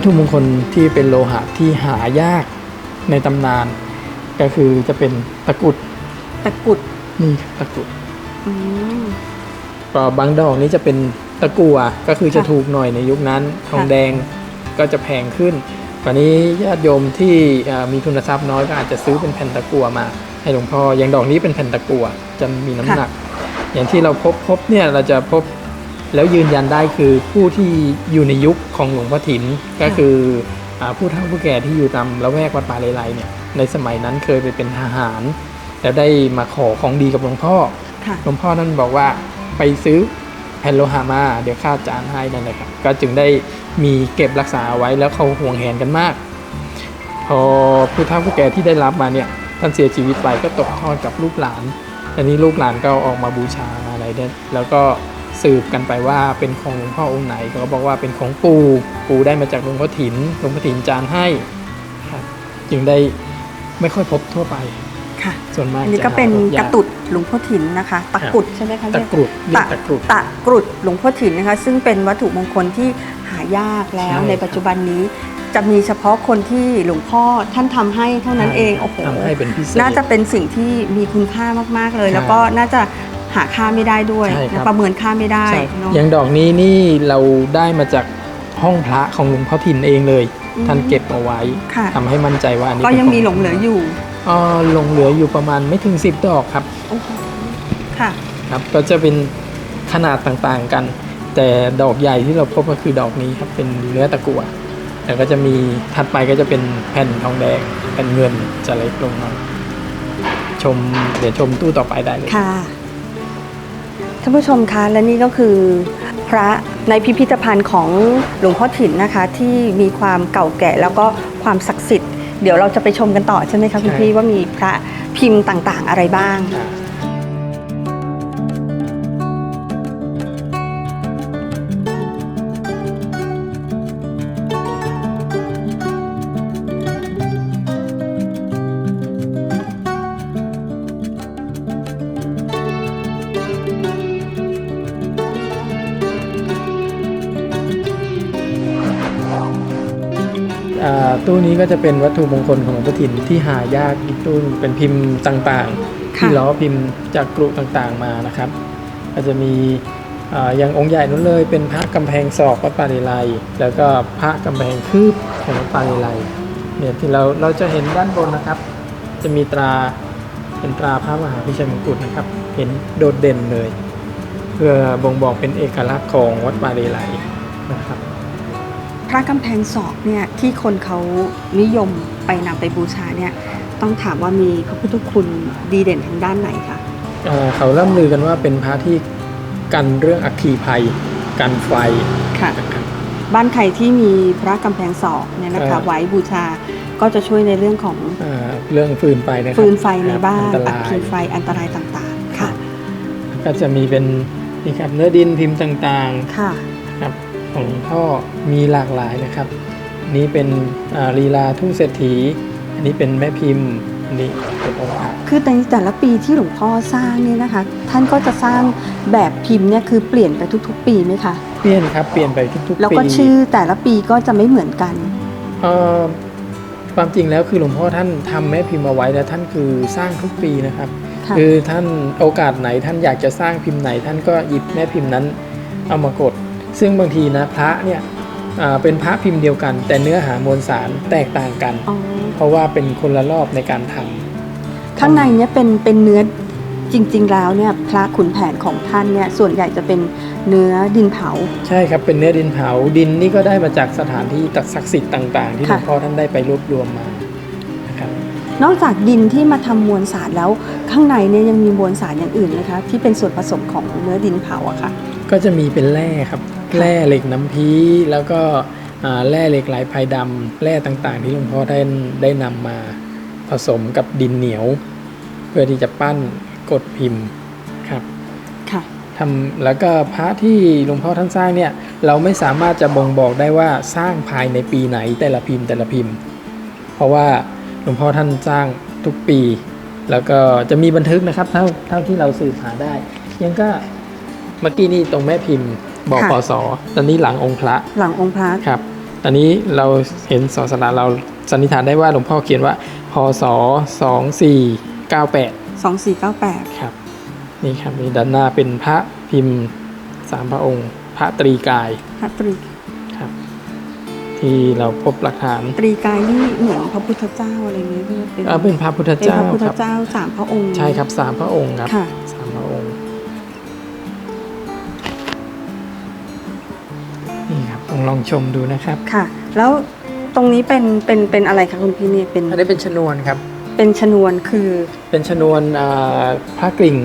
วัตถุมงคลที่เป็นโลหะที่หายากในตำนาน ก็คือจะเป็นตะกรุดตะกรุดนี่ครับตะกรุดอืมก็บางดอกนี้จะเป็นตะกั่วก็คือจะค่ะถูกหน่อยในยุคนั้น ทองค่ะแดงก็จะแพงขึ้นตอนนี้ญาติโยมที่เอ่อมีทุนทรัพย์น้อยก็อาจจะซื้อเป็นแผ่นตะกั่วมา ให้หลวงพ่ออย่างดอกนี้เป็นแผ่นตะกั่วจะมีน้ำหนัก อย่างที่เราพบพบเนี่ยเราจะพบ แล้วยืนยันได้คือผู้ที่อยู่ในยุคของหลวงพ่อถินก็คืออ่าผู้เฒ่าผู้แก่ที่อยู่ตามละแวกวัดป่าเลไลเนี่ยในสมัยนั้นเคยไปเป็นทหาร แล้วได้มาขอของดีกับหลวงพ่อค่ะหลวงพ่อท่านบอกว่าไปซื้อแผ่นโลหะมาเดี๋ยวข้าจานให้นั่นแหละครับก็จึงได้มีเก็บรักษาไว้แล้วเขาห่วงแหนกันมาก พอผู้เฒ่าผู้แก่ที่ได้รับมาเนี่ยท่านเสียชีวิตไปก็ตกทอดกับลูกหลานอันนี้ลูกหลานก็เอาออกมาบูชาอะไรเนี่ยแล้วก็ สืบกันไปว่าเป็นของหลวงพ่อองค์ไหนก็บอกว่าเป็นของปู่ปู่ได้มาจากหลวงพ่อถินหลวงพ่อถินจานให้ครับจึงได้ไม่ค่อยพบทั่วไปค่ะส่วนมากอันนี้จะก็เป็นหาพบกยาระตุดหลวงพ่อถินนะคะ ตะกรุดใช่ไหมคะตะเรียกรุดเรียกตะกรุดตะกรุดหลวงพ่อถินนะคะ ซึ่งเป็นวัตถุมงคลที่หายากแล้วใช่ในปัจจุบันนี้จะมีเฉพาะคนที่หลวงพ่อท่านทำให้เท่านั้นเองโอ้โหทำให้เป็นพิเศษน่าจะเป็นสิ่งที่มีคุณค่ามากๆเลยใช่แล้วก็น่าจะ หาค่าไม่ได้ด้วยใช่ครับนะประเมินค่าไม่ได้ใช่เนอะอย่างดอกนี้นี่เราได้มาจากห้องพระของหลวงพ่อทินเองเลยอืมท่านเก็บเอาไว้ค่ะ ทำให้มั่นใจว่าอันนี้ก็ยังป็นขอมีหลงเหลืออยู่เอ่อหลงเหลืออยู่ประมาณไม่ถึง 10 ดอกครับโอ้โหค่ะ ครับก็จะเป็นขนาดต่างๆกัน แต่ดอกใหญ่ที่เราพบก็คือดอกนี้ครับเป็นเนื้อตะกั่วแล้วก็จะมีถัดไปก็จะเป็นแผ่นทองแดงแผ่นเงินจะเล็กลงมาชมเดี๋ยวชมตู้ต่อไปได้เลย ค่ะ ท่านผู้ชมคะและนี่ก็คือพระในพิพิธภัณฑ์ของหลวงพ่อถิ่นนะคะ ที่มีความเก่าแก่แล้วก็ความศักดิ์สิทธิ์เดี๋ยวเราจะไปชมกันต่อใช่ไหมคะคุณใช่พี่ว่ามีพระพิมพ์ต่างๆ อะไรบ้าง ตู้นี้ก็จะเป็นวัตถุมงคลของหลวงพ่อถิ่นที่หายากอีกตู้หนึ่งเป็นพิมพ์ต่างๆ ที่ค่ะล้อพิมพ์จากกรุต่างๆมานะครับ ก็จะมีอ่าอย่างองค์ใหญ่นู้นเลยเป็นพระกำแพงศอกวัดปาเลไลแล้วก็พระกำแพงคืบของวัดปาเลไลเนี่ยที่เราเราจะเห็นด้านบนนะครับ จะมีตราเป็นตราพระมหาพิชัยมงกุฎนะครับ เห็นโดดเด่นเลย เพื่อบ่งบอกเป็นเอกลักษณ์ของวัดปาเลไลนะครับ พระกำแพงศอกเนี่ยที่คนเขานิยมไปนำไปบูชาเนี่ยต้องถามว่ามีพระพุทธคุณดีเด่นทางด้านไหนคะเอ่อเขาล่ำลือกันว่าเป็นพระที่กันเรื่องอัคคีภัย กันไฟค่ะนะครับบ้านใครที่มีพระกำแพงศอกเนี่ยนะครัคะบไว้บูชาก็จะช่วยในเรื่องของเอ่อเรื่องฟืนไฟนะครับฟืนไฟในบ้านอันตอัราคคียไฟอันตรายต่างๆค่ะ ก็จะมีเป็นนี่ครับเนื้อดินพิมพ์ต่างค่ะๆครับ ของหลวงพ่อมีหลากหลายนะครับ นี้เป็นอ่าลีลาทุ่งเศรษฐี อันนี้เป็นแม่พิมพ์อันนี้เป็นองค์พระคือในแต่ละปีที่หลวงพ่อสร้างเนี่ยนะคะ ท่านก็จะสร้างแบบพิมพ์เนี่ยคือเปลี่ยนไปทุก ๆ ปีไหมคะเปลี่ยนครับเปลี่ยนไปทุกๆปีแล้วก็ชื่อแต่ละปีก็จะไม่เหมือนกันเอ่อความจริงแล้วคือหลวงพ่อท่านทำแม่พิมพ์เอาไว้แล้วท่านคือสร้างทุกปีนะครับค่ะคือท่านโอกาสไหนท่านอยากจะสร้างพิมพ์ไหน ท่านก็หยิบแม่พิมพ์นั้นเอามากด ซึ่งบางทีนะพระเนี่ยอ่าเป็นพระพิมพ์เดียวกัน แต่เนื้อหามวลสารแตกต่างกันอ๋อเพราะว่าเป็นคนละรอบในการทำข้างในเนี่ยเป็นเป็นเนื้อจริง ๆ แล้วเนี่ยพระขุนแผนของท่านเนี่ยส่วนใหญ่จะเป็นเนื้อดินเผา ใช่ครับเป็นเนื้อดินเผาดินนี่ก็ได้มาจากสถานที่ศักดิ์สิทธิ์ต่างๆ ที่หลค่ะวงพ่อท่านได้ไปรวบรวมมานะครับนอกจากดินที่มาทำมวลสารแล้วข้างในเนี่ยยังมีมวลสารอย่างอื่นไหมคะที่เป็นส่วนผสมของเนื้อดินเผาอะค่ะก็จะมีเป็นแร่ครับ แร่เหล็กน้ำพีแล้วก็อ่าแร่เหล็กไหลภายดำแร่ต่างๆ ที่หลวงพ่อได้ได้นำมาผสมกับดินเหนียว เพื่อที่จะปั้นกดพิมพ์ครับค่ะทำแล้วก็พระที่หลวงพ่อท่านสร้างเนี่ยเราไม่สามารถจะบ่งบอกได้ว่าสร้างภายในปีไหนแต่ละพิมพ์แต่ละพิมพ์ เพราะว่าหลวงพ่อท่านสร้างทุกปี แล้วก็จะมีบันทึกนะครับเท่าเท่าที่เราสืบหาได้ ยังก็เมื่อกี้นี่ตรงแม่พิมพ์ บอกค่ะปศตอนนี้หลังองค์พระหลังองค์พระครับ ตอนนี้เราเห็นสอสลาเราสันนิษฐานได้ว่าหลวงพ่อเขียนว่า พศ 2498 2498 ครับ นี่ครับนี่ด้านหน้าเป็นพระพิมพ์สามพระองค์ พระตรีกายพระตรีครับ ที่เราพบหลักฐานตรีกายนี่เหมือนพระพุทธเจ้าอะไรอย่างเงี้ยด้วยเป็นเอ่อเป็นพระพุทธเป็นเจ้าพระพุทธครับ เจ้าสามพระองค์ใช่ครับสามพระองค์ครับ ค่ะ ส ลองลองชมดูนะครับ ค่ะ แล้วตรงนี้เป็นเป็นเป็นอะไรคะคุณพี่เนี่ยเป็นอันนี้เป็นชนวนครับ เป็นชนวนคือ เป็นชนวนอ่าพระกริ่ง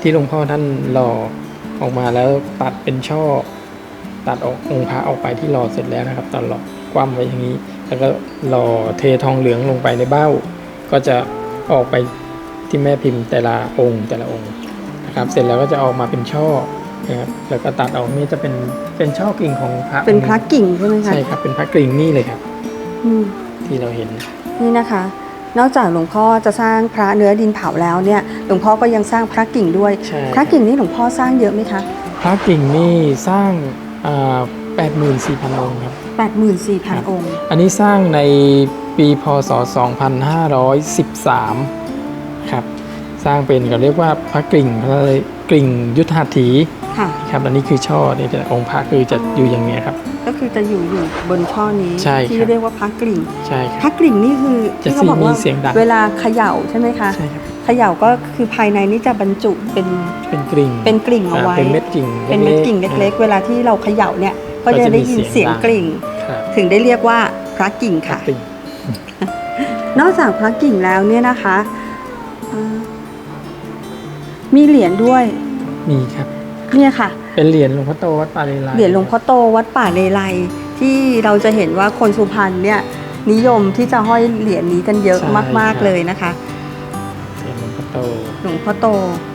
ที่หลวงพ่อท่านหล่อออกมาแล้วตัดเป็นช่อ ตัดออกองค์พระออกไปที่หล่อเสร็จแล้วนะครับ ตอนหล่อคว่ำไว้อย่างนี้ แล้วก็หล่อเททองเหลืองลงไปในเบ้า ก็จะออกไปที่แม่พิมพ์แต่ละองค์แต่ละองค์นะครับ เสร็จแล้วก็จะออกมาเป็นช่อ นะครับแล้วก็ตัดออกนี่จะเป็นเป็นช่อกริ่งของพระเป็นพระกิ่งใช่ไหมคะใช่ครับเป็นพระกริ่งนี่เลยครับอืมที่เราเห็นนี่นะคะ นอกจากหลวงพ่อจะสร้างพระเนื้อดินเผาแล้วเนี่ยหลวงพ่อก็ยังสร้างพระกิ่งด้วย ใช่พระกิ่งนี่หลวงพ่อสร้างเยอะไหมคะพระกิ่งนี่สร้างแปดหมื่นสี่พันองค์ครับ84,000องค์ อันนี้สร้างในปีพศ2513ครับ สร้างเป็นก็เรียกว่าพระกริ่งพระกริ่งยุทธหัตถี ค่ะ ครับอันนี้คือช่อนี่จะองค์พระคือจะอยู่อย่างเงี้ยครับ ก็คือจะอยู่อยู่บนช่อนี้ใช่ครับ ที่เรียกว่าพระกริ่งใช่คพรับระกริ่งนี่คือจะที่เขาบอกว่ามีเสียงดัง เวลาเขย่าใช่ไหมคะ ใช่ครับเขย่าก็คือภายในนี่จะบรรจุเป็นเป็นกริ่งเป็นกลิ่งเอาไว้ อ่าเป็นเม็ดกิ่งเป็นเม็ดกิ่งเล็ก ๆ เวลาที่เราเขย่าเนี่ยก็จะได้ยินเสียงกลิ่ง ๆครับถึงได้เรียกว่าพระกิ่งพระค่ะกริ่ง นอกจากพระกิ่งแล้วเนี่ยนะคะเอ่อมีเหรียญด้วย มีครับ เนี่ยค่ะ เป็นเหรียญหลวงพ่อโตวัดปาเลไลเหรียญหลวงพ่อโตวัดป่าเลไลที่เราจะเห็นว่าคนสุพรรณเนี่ยนิยมที่จะห้อยเหรียญนี้กันเยอะมาก ๆเลยนะคะเหรียญหลวงพ่อโตหลวงพ่อโต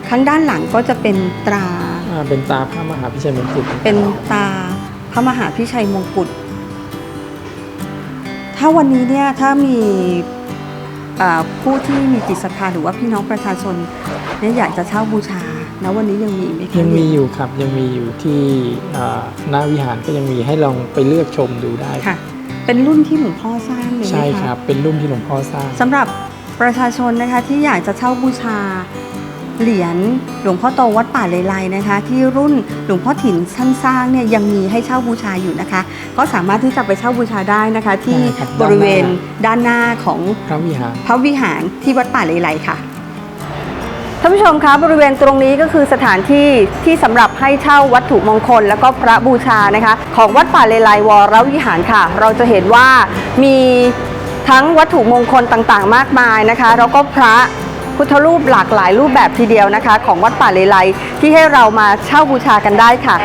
ข้างด้านหลังก็จะเป็นตราอ่าเป็นตาพระมหาพิชัยมงกุฎเป็นตาพระมหาพิชัยมงกุฎถ้าวันนี้เนี่ยถ้ามีอ่าผู้ที่มีจิตศรัทธาหรือว่าพี่น้องประชาชนเนี่ยอยากจะเช่าบูชา แล้ววันนี้ยังมีไหมคะยังมีอยู่ครับยังมีอยู่ที่อ่าหน้าวิหารก็ยังมีให้ลองไปเลือกชมดูได้ค่ะ เป็นรุ่นที่หลวงพ่อสร้างเลยไหมคะใช่ครับ เป็นรุ่นที่หลวงพ่อสร้างสำหรับประชาชนนะคะที่อยากจะเช่าบูชาเหรียญหลวงพ่อโตวัดป่าเลไลนะคะ ที่รุ่นหลวงพ่อถิ่นท่านสร้างเนี่ยยังมีให้เช่าบูชาอยู่นะคะ ก็สามารถที่จะไปเช่าบูชาได้นะคะ ที่ได้ครับบริเวณด้านหน้าของพระวิหารพระวิหารที่วัดป่าเลไลค่ะ ท่านผู้ชมคะบริเวณตรงนี้ก็คือสถานที่ที่สำหรับให้เช่าวัตถุมงคล แล้วก็พระบูชานะคะ ของวัดป่าเลไลวรวิหารค่ะ เราจะเห็นว่ามีทั้งวัตถุมงคลต่างๆ มากมายนะคะ แล้วก็พระพุทธรูปหลากหลายรูปแบบทีเดียวนะคะ ของวัดป่าเลไลที่ให้เรามาเช่าบูชากันได้ค่ะ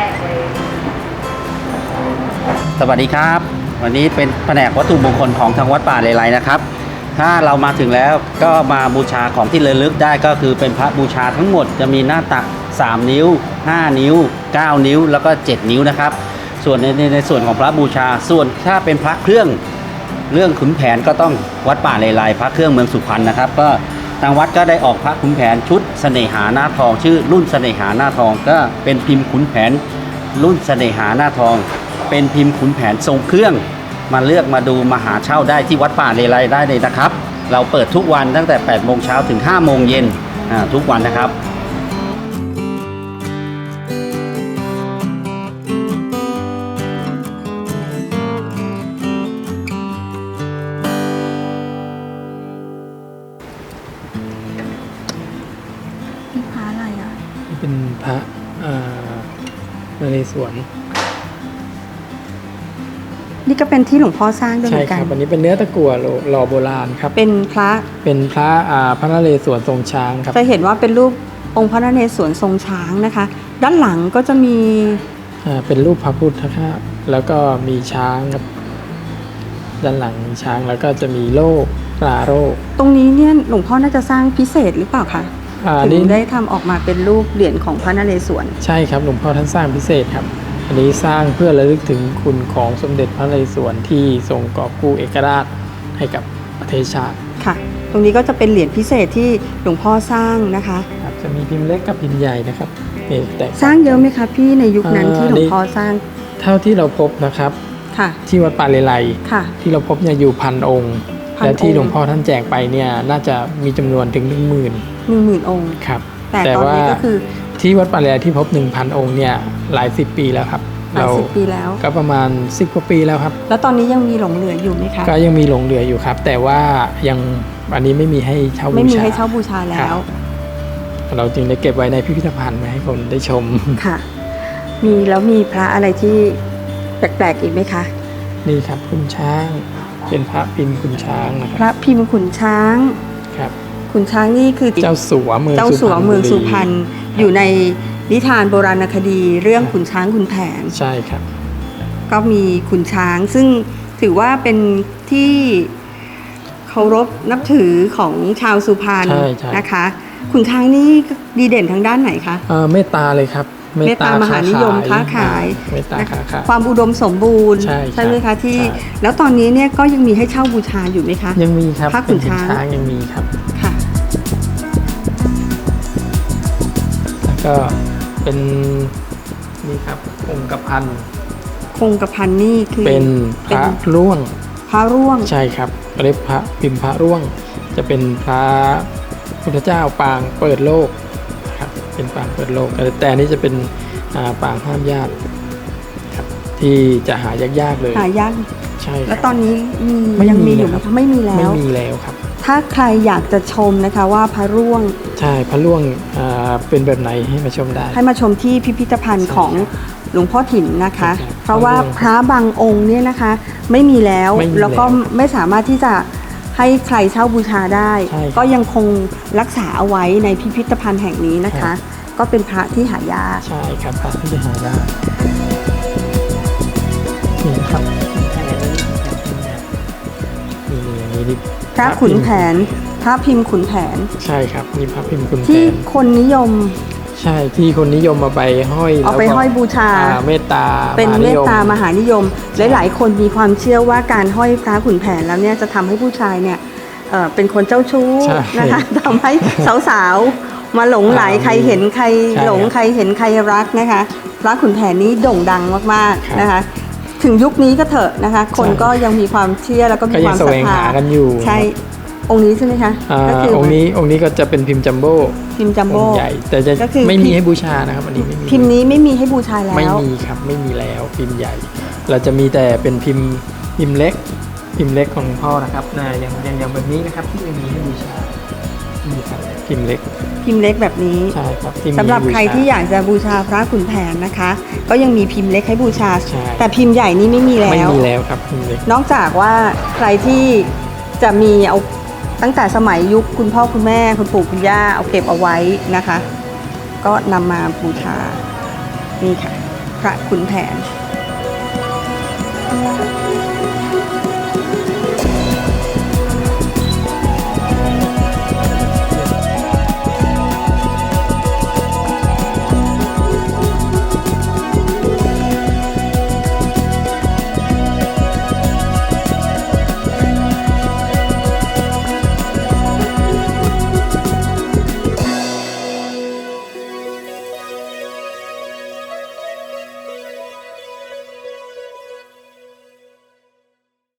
สวัสดีครับ วันนี้เป็นแผนกวัตถุมงคลของทางวัดป่าเลไลนะครับ ถ้าเรามาถึงแล้วก็มาบูชาของที่ระลึกได้ก็คือเป็นพระบูชาทั้งหมดจะมีหน้าตัก 3 นิ้ว 5 นิ้ว 9 นิ้วแล้วก็ 7 นิ้วนะครับ ส่วนในในในส่วนของพระบูชาส่วนถ้าเป็นพระเครื่องเรื่องขุนแผนก็ต้องวัดป่าเลไลพระเครื่องเมืองสุพรรณนะครับ ก็ทางวัดก็ได้ออกพระขุนแผนชุดเสน่หาหน้าทอง ชื่อรุ่นเสน่หาหน้าทองก็เป็นพิมพ์ขุนแผน รุ่นเสน่หาหน้าทอง เป็นพิมพ์ขุนแผนทรงเครื่อง มาเลือกมาดูมาหาเช่าได้ที่วัดป่าเลไลได้เลยนะครับ เราเปิดทุกวันตั้งแต่8โมงเช้าถึง5โมงเย็นอ่าทุกวันนะครับนี่พระอะไรอะนี่เป็นพระอ่านเรศวร นี่ก็เป็นที่หลวงพ่อสร้างด้วยเหใช่มือนคกัรันบอันนี้เป็นเนื้อตะกั่วโลหล่อโบราณครับเป็นพระเป็นพระอ่าพระนเรศวรทรงช้างครับจะเห็นว่าเป็นรูปองค์พระนเรศวรทรงช้างนะคะ ด้านหลังก็จะมีอ่าเป็นรูปพระพุทธครับแล้วก็มีช้างครับด้านหลังมีช้างแล้วก็จะมีโลกปลาโรคตรงนี้เนี่ยหลวงพ่อน่าจะสร้างพิเศษหรือเปล่าคะอ่าถึนี่งได้ทำออกมาเป็นรูปเหรียญของพระนเรศวรใช่ครับหลวงพ่อท่านสร้างพิเศษครับ อันนี้สร้างเพื่อระลึกถึงคุณของสมเด็จพระนเรศวรที่ทรงกอบกู้เอกราชให้กับประเทศชาติค่ะ ตรงนี้ก็จะเป็นเหรียญพิเศษที่หลวงพ่อสร้างนะคะครับจะมีพิมพ์เล็กกับพิมพ์ใหญ่นะครับนี่แตกสร้างเยอะไหมคะพี่ในยุคนั้นเอ่อที่หลวงพ่อสร้าง เท่าที่เราพบนะครับค่ะที่วัดป่าเลไลค่ะที่เราพบเนี่ยอยู่พันองค์พันและที่องค์หลวงพ่อท่านแจกไปเนี่ยน่าจะมีจำนวนถึงหนึ่งหมื่นหนึ่งหมื่นองค์ครับแต่ตอนนี้ก็คือ ที่วัดป่าเลไลที่พบ 1,000 องค์เนี่ยหลายสิบปีแล้วครับหลายสิบปีแล้ว ก็ประมาณ10กว่าปีแล้วครับ แล้วตอนนี้ยังมีหลงเหลืออยู่ไหมคะ ก็ยังมีหลงเหลืออยู่ครับ แต่ว่ายังอันนี้ไม่มีให้เช่าบูชา ไม่มีให้เช่าบูชาแล้ครัวบเราจึงได้เก็บไว้ในพิพิธภัณฑ์ไว้ให้คนได้ชม ค่ะ มีแล้วมีพระอะไรที่แปลกๆอีกไหมคะ นี่ครับคุณช้าง เป็นพระพิมพ์คุณช้างนะคพรับระพิมพ์ขุนช้าง ครับ ขุนช้างนี่คือเจ้าสัวเมืองเจ้าสัวพรรณเมืองบุรีสุพรรณอยู่ในนิทานโบราณคดีเรื่องขุนช้างขุนแผนใช่ครับ ก็มีขุนช้างซึ่งถือว่าเป็นที่เคารพนับถือของชาวสุพรรณใช่ใช่นะคะ ขุนช้างนี่ดีเด่นทางด้านไหนคะเอ่อเมตตาเลยครับเมตตามหานิยมค้าขายเมตตาค้าขายความอุดมสมบูรณ์ใช่ครับไหมคะที่ใช่แล้วตอนนี้เนี่ยก็ยังมีให้เช่าบูชาอยู่ไหมคะ ยังมีครับพระขุนช้างเป็นยังมีครับ ก็เป็นนี่ครับองค์กพันคงกระพันนี่คือเป็นพระร่วงพระร่วงใช่ครับเรียกพระพิมพ์พระร่วง จะเป็นพระพุทธเจ้าปางเปิดโลกครับเป็นปางเปิดโลก แต่อันนี้จะเป็นอ่าปางห้ามญาติครับที่จะหายากๆเลย หายากใช่คแล้รัวบตอนนี้มีไม่ยังมีมีอยู่แล้วไหมครับคะไม่มีแล้ไม่วมีแล้วครับ ถ้าใครอยากจะชมนะคะว่าพระร่วงใช่พระร่วงอ่าเป็นแบบไหนให้มาชมได้ ให้มาชมที่พิพิธภัณฑ์ของหลวงพ่อถิ่นนะคะครับเพราะว่าพระบางองค์เนี่ยนะคะ ไม่มีแล้วไม่มีแล้วก็แล้วไม่สามารถที่จะให้ใครเช่าบูชาได้ ใช่ครับก็ยังคงรักษาเอาไว้ในพิพิธภัณฑ์แห่งนี้นะครัคะ บ ก็เป็นพระที่หายาก ใช่ครับพระที่จะหาได้นี่นะครับ นี่นี่นี่พระขุนแผน พระพิมพ์ขุนแผน ใช่ครับนี่พระพิมพ์คุณแผที่นคนนิยม ใช่ที่คนนิยมมาไปห้อยเอาไปแล้วก็ห้อยบูชาอ่เมตตาเป็นหเมนิตยตามหานิยมหลายๆคนมีความเชื่อว่าการห้อยพระขุนแผนแล้วเนี่ยจะทำให้ผู้ชายเนี่ยเอ่อเป็นคนเจ้าชู้ใช่นะคะทำให้สาวๆมาหลงไหลอ่าใครเห็นใครใช่หลงครับใครเห็นใครรักนะคะพระขุนแผนนี้โด่งดังมากครับๆนะคะ ถึงยุคนี้ก็เถอะนะคะ คนใช่ก็ยังมีความเชื่อแล้วก็มีก็คยัวางมแสศรัวทงธาหากันอยู่ ใช่องค์นี้ใช่ไหมคะอ่าก็คือองค์นี้องค์นี้ก็จะเป็นพิมพ์จัมโบ้พิมพ์จัมอโบ้งค์ใหญ่แต่จะก็คือไม่มีพิมพ์ให้บูชานะครับอันนี้ไม่มีพิมพ์นี้ไม่มีให้บูชาแล้วไม่มีครับไม่มีแล้วพิมพ์ใหญ่ เราจะมีแต่เป็นพิมพ์พิมพ์เล็ก พิมพ์เล็กของหลวงพ่อนะครับนะอย่างอย่างอย่างแบบนี้นะครับที่ไม่มีให้บูชานี่ครับ พิมพ์เล็กพิมพ์เล็กแบบนี้ใช่ครับที่มีสำหรับให้บูใครชาที่อยากจะบูชาพระขุนแผนนะคะ ก็ยังมีพิมพ์เล็กให้บูชา ใช่ แต่พิมพ์ใหญ่นี้ไม่มีแล้ไม่วมีแล้วครับพิมพ์เล็ก นอกจากว่าใครที่จะมีเอาตั้งแต่สมัยยุคคุณพ่อคุณแม่คุณปู่คุณย่าเอาเก็บเอาไว้นะคะ ก็นำมาบูชานี่ค่ะ พระขุนแผน